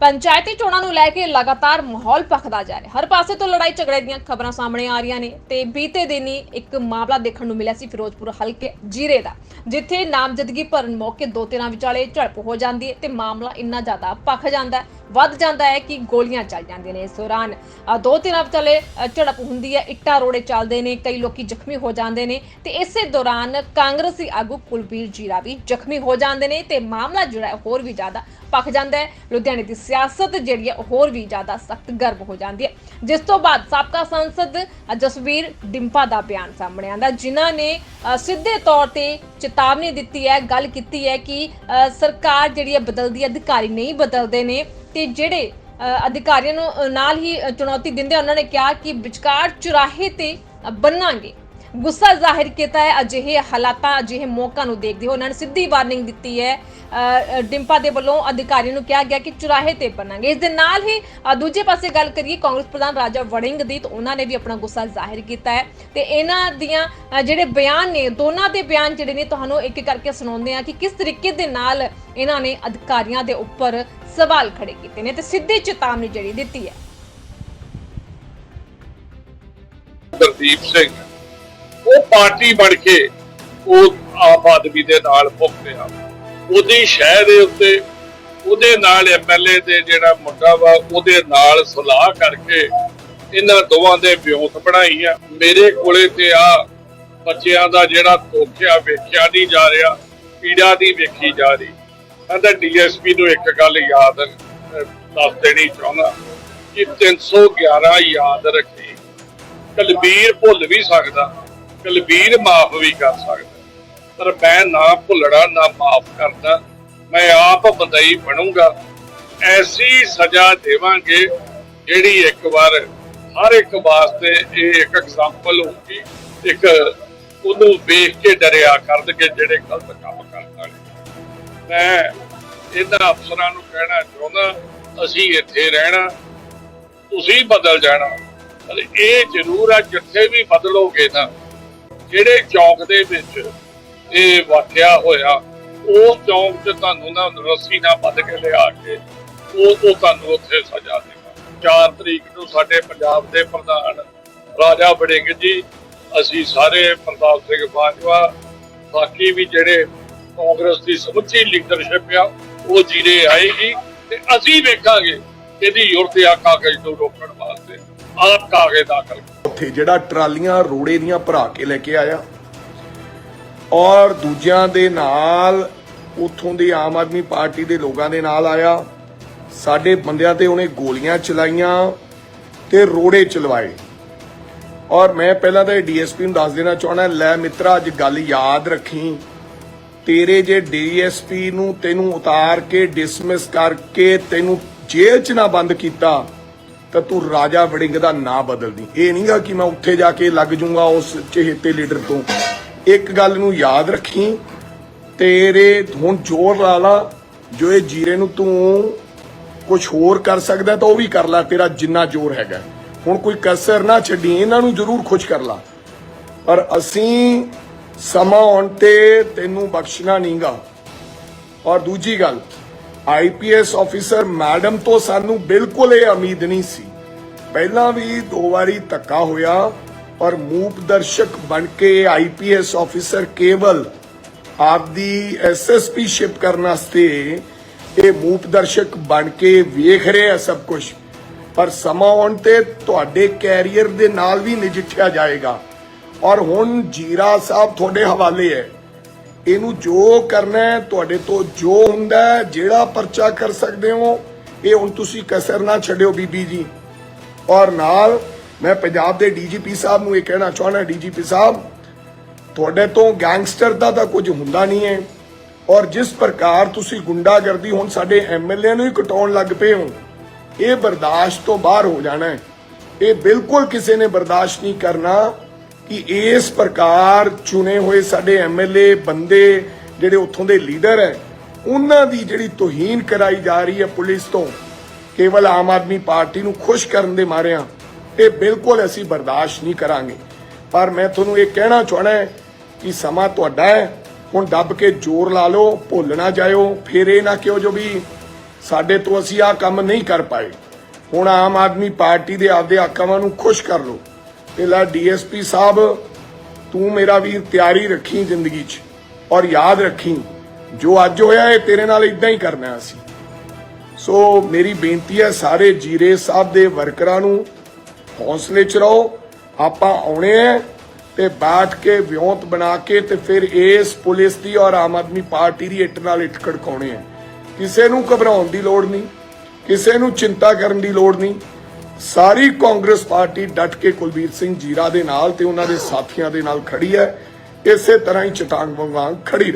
ਪੰਚਾਇਤੀ ਚੋਣਾਂ ਨੂੰ ਲੈ ਕੇ ਲਗਾਤਾਰ ਮਾਹੌਲ ਭਖਦਾ ਜਾ ਰਿਹਾ। ਹਰ ਪਾਸੇ ਤੋਂ ਲੜਾਈ ਝਗੜੇ ਦੀਆਂ ਖਬਰਾਂ ਸਾਹਮਣੇ ਆ ਰਹੀਆਂ ਨੇ ਤੇ ਬੀਤੇ ਦਿਨੀ ਇੱਕ ਮਾਮਲਾ ਦੇਖਣ ਨੂੰ ਮਿਲਿਆ ਸੀ ਫਿਰੋਜ਼ਪੁਰ ਹਲਕੇ ਜੀਰੇ ਦਾ, ਜਿੱਥੇ ਨਾਮਜ਼ਦਗੀ ਭਰਨ ਮੌਕੇ ਦੋ ਧਿਰਾਂ ਵਿਚਾਲੇ ਝੜਪ ਹੋ ਜਾਂਦੀ ਹੈ ਤੇ ਮਾਮਲਾ ਇੰਨਾ ਜ਼ਿਆਦਾ ਭਖ ਜਾਂਦਾ ਹੈ ਵੱਧ ਜਾਂਦਾ ਹੈ ਕਿ ਗੋਲੀਆਂ ਚੱਲ ਜਾਂਦੀਆਂ ਨੇ ਇਸ ਦੌਰਾਨ। ਦੋ ਤਿੰਨ ਵਿਚਾਲੇ ਅ, ਝੜਪ ਹੁੰਦੀ ਹੈ ਇੱਟਾਂ ਰੋੜੇ ਚੱਲਦੇ ਨੇ ਕਈ ਲੋਕੀ ਜ਼ਖਮੀ ਹੋ ਜਾਂਦੇ ਨੇ। ਤੇ ਇਸੇ ਦੌਰਾਨ ਕਾਂਗਰਸੀ ਆਗੂ ਕੁਲਬੀਰ ਜੀਰਾ ਵੀ ਜ਼ਖਮੀ ਹੋ ਜਾਂਦੇ ਨੇ ਤੇ ਮਾਮਲਾ ਜਿਹੜਾ ਹੋਰ ਵੀ ਜ਼ਿਆਦਾ ਭਖ ਜਾਂਦਾ ਹੈ। ਲੁਧਿਆਣੇ ਦੀ ਸਿਆਸਤ ਜਿਹੜੀ ਹੈ ਹੋਰ ਵੀ ਜ਼ਿਆਦਾ ਸਖਤ ਗਰਮ ਹੋ ਜਾਂਦੀ ਹੈ। ਜਿਸ ਤੋਂ ਬਾਅਦ ਸਾਬਕਾ ਸੰਸਦ ਜਸਵੀਰ ਡਿੰਪਾ ਦਾ ਬਿਆਨ ਸਾਹਮਣੇ ਆਂਦਾ ਜਿਨ੍ਹਾਂ ਨੇ ਸਿੱਧੇ ਤੌਰ ਤੇ ਚੇਤਾਵਨੀ ਦਿੱਤੀ ਹੈ ਗੱਲ ਕੀਤੀ ਹੈ ਕਿ ਸਰਕਾਰ ਜਿਹੜੀ ਹੈ ਬਦਲਦੀ ਹੈ ਅਧਿਕਾਰੀ ਨਹੀਂ ਬਦਲਦੇ ਨੇ। ਤੇ ਜਿਹੜੇ ਅਧਿਕਾਰੀਆਂ ਨੂੰ ਨਾਲ ਹੀ ਚੁਣੌਤੀ ਦਿੰਦੇ ਉਹਨਾਂ ਨੇ ਕਿਹਾ ਕਿ ਵਿਚਕਾਰ ਚੁਰਾਹੇ ਤੇ ਬੰਨਾਂਗੇ। ਗੁੱਸਾ ਜ਼ਾਹਿਰ ਕੀਤਾ ਹੈ। ਅਜਿਹੇ ਹਾਲਾਤਾਂ, ਅਜਿਹੇ ਮੌਕਾ ਨੂੰ ਦੇਖਦੇ ਹੋ ਉਹਨਾਂ ਨੇ ਸਿੱਧੀ ਵਾਰਨਿੰਗ ਦਿੱਤੀ ਹੈ। ਡਿੰਪਾ ਦੇ ਵੱਲੋਂ ਅਧਿਕਾਰੀਆਂ ਨੂੰ ਕਿਹਾ ਗਿਆ ਕਿ ਚੁਰਾਹੇ ਤੇ ਬਣਾਂਗੇ। ਇਸ ਦੇ ਨਾਲ ਹੀ ਦੂਜੇ ਪਾਸੇ ਗੱਲ ਕਰੀਏ ਕਾਂਗਰਸ ਪ੍ਰਧਾਨ ਰਾਜਾ ਵੜਿੰਗ ਦੀ, ਤਾਂ ਉਹਨਾਂ ਨੇ ਵੀ ਆਪਣਾ ਗੁੱਸਾ ਜ਼ਾਹਿਰ ਕੀਤਾ ਹੈ। ਤੇ ਇਹਨਾਂ ਦੀਆਂ ਜਿਹੜੇ ਬਿਆਨ ਨੇ, ਦੋਨਾਂ ਦੇ ਬਿਆਨ ਜਿਹੜੇ ਨੇ, ਤੁਹਾਨੂੰ ਇੱਕ ਕਰਕੇ ਸੁਣਾਉਂਦੇ ਆ ਕਿ ਕਿਸ ਤਰੀਕੇ ਦੇ ਨਾਲ ਇਹਨਾਂ ਨੇ ਅਧਿਕਾਰੀਆਂ ਦੇ ਉੱਪਰ ਸਵਾਲ ਖੜੇ ਕੀਤੇ ਨੇ ਤੇ ਸਿੱਧੀ ਚੇਤਾਵਨੀ ਜਿਹੜੀ ਦਿੱਤੀ ਹੈ। ਗੁਰਦੀਪ ਸਿੰਘ ਉਹ ਪਾਰਟੀ ਬਣ ਕੇ ਉਹ ਆਪ ਆਦਮੀ ਦੇ ਨਾਲ ਭੁੱਖ ਰਿਹਾ। ਉਹਦੀ ਸ਼ਹਿ ਦੇ ਉੱਤੇ ਉਹਦੇ ਨਾਲ ਐਮਐਲਏ ਦੇ ਜਿਹੜਾ ਮੁੰਡਾ ਵਾ, ਉਹਦੇ ਨਾਲ ਸਲਾਹ ਕਰਕੇ ਇਹਨਾਂ ਦੋਵਾਂ ਦੇ ਵਿਉਂਤ ਬਣਾਈ ਆ। ਮੇਰੇ ਕੋਲੇ ਤੇ ਆ ਬੱਚਿਆਂ ਦਾ ਜਿਹੜਾ ਧੋਖਿਆ ਵੇਖਿਆ ਨਹੀਂ ਜਾ ਰਿਹਾ ਪੀੜਾ ਨਹੀਂ ਵੇਖੀ ਜਾ ਰਹੀ। ਕਹਿੰਦਾ ਡੀਐਸਪੀ ਨੂੰ ਇੱਕ ਗੱਲ ਯਾਦ ਦੱਸ ਦੇਣੀ ਚਾਹੁੰਦਾ ਕਿ 311 ਯਾਦ ਰੱਖੀ। ਕਲਬੀਰ ਭੁੱਲ ਵੀ ਸਕਦਾ। ਕਲਬੀਰ ਮਾਫ ਵੀ ਕਰ ਸਕਦਾ। ਪਰ ਮੈਂ ਨਾ ਭੁੱਲਣਾ, ਨਾ ਮਾਫ ਕਰਦਾ ਮੈਂ ਆਪ ਬੰਦਈ ਬਣੂੰਗਾ। ਐਸੀ ਸਜ਼ਾ ਦੇਵਾਂਗੇ ਜਿਹੜੀ ਇੱਕ ਵਾਰ, ਹਰ ਇੱਕ ਵਾਸਤੇ ਇਹ ਇੱਕ ਐਗਜ਼ਾਮਪਲ ਹੋਊਗੀ। ਇੱਕ ਉਹਨੂੰ ਵੇਖ ਕੇ ਡਰਿਆ ਕਰਨਗੇ ਜਿਹੜੇ ਗਲਤ ਕੰਮ ਕਰਦਾ ਨੇ ਮੈਂ ਇਹਨਾਂ ਅਫਸਰਾਂ ਨੂੰ ਕਹਿਣਾ ਚਾਹੁੰਦਾ, ਅਸੀਂ ਇੱਥੇ ਰਹਿਣਾ, ਤੁਸੀਂ ਬਦਲ ਜਾਣਾ। ਪਰ ਇਹ ਜ਼ਰੂਰ ਆ, ਜਿੱਥੇ ਵੀ ਬਦਲੋਗੇ ਨਾ ਜਿਹੜੇ ਚੌਂਕ ਦੇ ਵਿੱਚ ਇਹ ਵਾਕਿਆ ਹੋਇਆ ਉਸ ਚੌਂਕ 'ਚ ਤੁਹਾਨੂੰ ਨਾ ਰੱਸੀ ਨਾਲ ਬੱਧ ਕੇ ਲਿਆ ਕੇ ਉਹ ਉਹ ਤੁਹਾਨੂੰ ਉੱਥੇ ਸਜ਼ਾ ਦੇਗਾ 4 ਤਰੀਕ ਨੂੰ ਸਾਡੇ ਪੰਜਾਬ ਦੇ ਪ੍ਰਧਾਨ ਰਾਜਾ ਵੜਿੰਗ ਜੀ, ਅਸੀਂ ਸਾਰੇ ਪ੍ਰਤਾਪ ਸਿੰਘ ਬਾਜਵਾ, ਬਾਕੀ ਵੀ ਜਿਹੜੇ ਕਾਂਗਰਸ ਦੀ ਸਮੁੱਚੀ ਲੀਡਰਸ਼ਿਪ ਆ, ਉਹ ਜੀਰੇ ਆਏਗੀ ਤੇ ਅਸੀਂ ਵੇਖਾਂਗੇ ਇਹਦੀ ਯੁਰਤ ਆ ਕਾਗਜ਼ ਨੂੰ ਰੋਕਣ ਵਾਸਤੇ, ਆਪ ਕਾਗਜ਼ ਦਾਖਲ ਉੱਥੇ ਜਿਹੜਾ ਟਰਾਲੀਆਂ ਰੋੜੇ ਦੀਆਂ ਭਰਾ ਕੇ ਲੈ ਕੇ ਆਇਆ। ਔਰ ਦੂਜਿਆਂ ਦੇ ਨਾਲ, ਉਥੋਂ ਦੇ ਆਮ ਆਦਮੀ ਪਾਰਟੀ ਦੇ ਲੋਕਾਂ ਦੇ ਨਾਲ ਆਇਆ। ਸਾਡੇ ਬੰਦਿਆਂ ਤੇ ਉਹਨੇ ਗੋਲੀਆਂ ਚਲਾਈਆਂ ਤੇ ਰੋੜੇ ਚਲਵਾਏ। ਔਰ ਮੈਂ ਪਹਿਲਾਂ ਤਾਂ ਡੀਐਸਪੀ ਨੂੰ ਦੱਸ ਦੇਣਾ ਚਾਹਣਾ ਲੈ ਮਿੱਤਰਾ, ਅੱਜ ਗੱਲ ਯਾਦ ਰੱਖੀ। ਤੇਰੇ ਜੇ ਡੀਐਸਪੀ ਨੂੰ ਤੈਨੂੰ ਉਤਾਰ ਕੇ ਡਿਸਮਿਸ ਕਰਕੇ ਤੈਨੂੰ ਜੇਲ੍ਹ 'ਚ ਨਾ ਬੰਦ ਕੀਤਾ। ਤਾਂ ਤੂੰ ਰਾਜਾ ਵੜਿੰਗ ਦਾ ਨਾਂ ਬਦਲਦੀ। ਇਹ ਨਹੀਂਗਾ ਕਿ ਮੈਂ ਉੱਥੇ ਜਾ ਕੇ ਲੱਗ ਜਾਊਂਗਾ ਉਸ ਚਹੇਤੇ ਲੀਡਰ ਤੋਂ। ਇੱਕ ਗੱਲ ਨੂੰ ਯਾਦ ਰੱਖੀ, ਤੇਰੇ ਹੁਣ ਜ਼ੋਰ ਲਾ ਲਾ, ਜੋ ਇਹ ਜੀਰੇ ਨੂੰ ਤੂੰ ਕੁਝ ਹੋਰ ਕਰ ਸਕਦਾ ਤਾਂ ਉਹ ਵੀ ਕਰ ਲੈ, ਤੇਰਾ ਜਿੰਨਾ ਜ਼ੋਰ ਹੈਗਾ। ਹੁਣ ਕੋਈ ਕਸਰ ਨਾ ਛੱਡੀ, ਇਹਨਾਂ ਨੂੰ ਜ਼ਰੂਰ ਖੁਸ਼ ਕਰ ਲਾ। ਪਰ ਅਸੀਂ ਸਮਾਂ ਆਉਣ ਤੇ ਤੈਨੂੰ ਬਖਸ਼ਣਾ ਨਹੀਂਗਾ ਔਰ ਦੂਜੀ ਗੱਲ ਆਈਪੀਐਸ ਆਫੀਸਰ ਮੈਡਮ ਤੋਂ ਸਾਨੂੰ ਬਿਲਕੁਲ ਇਹ ਉਮੀਦ ਨਹੀਂ ਸੀ। ਪਹਿਲਾਂ ਵੀ ਦੋ ਵਾਰੀ ਧੱਕਾ ਹੋਇਆ ਔਰ ਮੂਪ ਦਰਸ਼ਕ ਬਣ ਕੇ ਆਈਪੀਐਸ ਆਫੀਸਰ ਕੇਵਲ ਆਪਦੀ ਐਸਐਸਪੀ ਸ਼ਿਪ ਕਰਨ ਵਾਸਤੇ ਇਹ ਮੂਪ ਦਰਸ਼ਕ ਬਣ ਕੇ ਵੇਖ ਰਹੇ ਆ ਸਭ ਕੁਝ ਪਰ ਸਮਾਂ ਆਉਣ ਤੇ ਤੁਹਾਡੇ ਕੈਰੀਅਰ ਦੇ ਨਾਲ ਵੀ ਨਜਿੱਠਿਆ ਜਾਏਗਾ। ਔਰ ਹੁਣ ਜੀਰਾ ਸਾਹਿਬ ਤੁਹਾਡੇ ਹਵਾਲੇ ਹੈ। ਇਹਨੂੰ ਜੋ ਕਰਨਾ ਤੁਹਾਡੇ ਤੋਂ ਜੋ ਹੁੰਦਾ ਜਿਹੜਾ ਪਰਚਾ ਕਰ ਸਕਦੇ ਹੋ, ਇਹ ਹੁਣ ਤੁਸੀਂ ਕਸਰ ਨਾ ਛੱਡਿਓ ਬੀਬੀ ਜੀ। ਔਰ ਨਾਲ ਮੈਂ ਪੰਜਾਬ ਦੇ ਡੀਜੀਪੀ ਸਾਹਿਬ ਨੂੰ ਇਹ ਕਹਿਣਾ ਚਾਹੁੰਦਾ, ਡੀਜੀਪੀ ਸਾਹਿਬ, ਤੁਹਾਡੇ ਤੋਂ ਗੈਂਗਸਟਰ ਦਾ ਤਾਂ ਕੁਝ ਹੁੰਦਾ ਨਹੀਂ ਹੈ। ਔਰ ਜਿਸ ਪ੍ਰਕਾਰ ਤੁਸੀਂ ਗੁੰਡਾਗਰਦੀ ਹੁਣ ਸਾਡੇ ਐਮਐਲਏ ਨੂੰ ਹੀ ਕਟਾਉਣ ਲੱਗ ਪਏ ਹੋ, ਇਹ ਬਰਦਾਸ਼ਤ ਤੋਂ ਬਾਹਰ ਹੋ ਜਾਣਾ ਹੈ। ਇਹ ਬਿਲਕੁਲ ਕਿਸੇ ਨੇ ਬਰਦਾਸ਼ਤ ਨਹੀਂ ਕਰਨਾ। ਕਿ ਇਸ ਪ੍ਰਕਾਰ ਚੁਣੇ ਹੋਏ ਸਾਡੇ ਐਮਐਲਏ ਬੰਦੇ ਜਿਹੜੇ ਉੱਥੋਂ ਦੇ ਲੀਡਰ ਹੈ, ਉਹਨਾਂ ਦੀ ਜਿਹੜੀ ਤੋਹੀਨ ਕਰਾਈ ਜਾ ਰਹੀ ਹੈ ਪੁਲਿਸ ਤੋਂ, ਕੇਵਲ ਆਮ ਆਦਮੀ ਪਾਰਟੀ ਨੂੰ ਖੁਸ਼ ਕਰਨ ਦੇ ਮਾਰਿਆਂ, ਇਹ ਬਿਲਕੁਲ ਅਸੀਂ ਬਰਦਾਸ਼ਤ ਨਹੀਂ ਕਰਾਂਗੇ। ਪਰ ਮੈਂ ਤੁਹਾਨੂੰ ਇਹ ਕਹਿਣਾ ਚਾਹਣਾ ਹੈ ਕਿ ਸਮਾਂ ਤੁਹਾਡਾ ਹੈ, ਹੁਣ ਦੱਬ ਕੇ ਜ਼ੋਰ ਲਾ ਲਓ, ਭੁੱਲ ਨਾ ਜਾਇਓ, ਫਿਰ ਇਹ ਨਾ ਕਿਉਂ ਜੋ ਵੀ ਸਾਡੇ ਤੋਂ ਅਸੀਂ ਆਹ ਕੰਮ ਨਹੀਂ ਕਰ ਪਾਏ। ਹੁਣ ਆਮ ਆਦਮੀ ਪਾਰਟੀ ਦੇ ਆਪਦੇ ਆਕਾਵਾਂ ਨੂੰ ਖੁਸ਼ ਕਰ ਲਓ। ਤੇ ਲੈ ਡੀਐਸਪੀ ਸਾਹਿਬ ਤੂੰ ਮੇਰਾ ਵੀਰ ਤਿਆਰੀ ਰੱਖੀ ਜ਼ਿੰਦਗੀ 'ਚ ਔਰ ਯਾਦ ਰੱਖੀ ਜੋ ਅੱਜ ਹੋਇਆ ਇਹ ਤੇਰੇ ਨਾਲ ਇਦਾਂ ਹੀ ਕਰਨਾ ਅਸੀਂ ਸੋ ਮੇਰੀ ਬੇਨਤੀ ਹੈ ਸਾਰੇ ਜੀਰੇ ਸਾਹਿਬ ਦੇ ਵਰਕਰਾਂ ਨੂੰ ਹੌਸਲੇ 'ਚ ਰਹੋ ਆਪਾਂ ਆਉਣੇ ਆ ਤੇ ਬੈਠ ਕੇ ਵਿਉਂਤ ਬਣਾ ਕੇ ਤੇ ਫਿਰ ਇਸ ਪੁਲਿਸ ਦੀ ਔਰ ਆਮ ਆਦਮੀ ਪਾਰਟੀ ਦੀ ਇੱਟ ਨਾਲ ਇੱਟ ਖੜਕਾਉਣੇ ਆ ਕਿਸੇ ਨੂੰ ਘਬਰਾਉਣ ਦੀ ਲੋੜ ਨਹੀਂ ਕਿਸੇ ਨੂੰ ਚਿੰਤਾ ਕਰਨ ਦੀ ਲੋੜ ਨਹੀਂ ਸਾਰੀ ਕਾਂਗਰਸ ਪਾਰਟੀ ਡਟ ਕੇ ਕੁਲਬੀਰ ਸਿੰਘ ਜੀਰਾ ਦੇ ਨਾਲ ਤੇ ਉਹਨਾਂ ਦੇ ਸਾਥੀਆਂ ਦੇ ਨਾਲ ਖੜੀ ਹੈ। ਇਸੇ ਤਰ੍ਹਾਂ ਹੀ ਚਟਾਂਗ ਵਾਂਗ ਖੜੀ ਰਹੇ।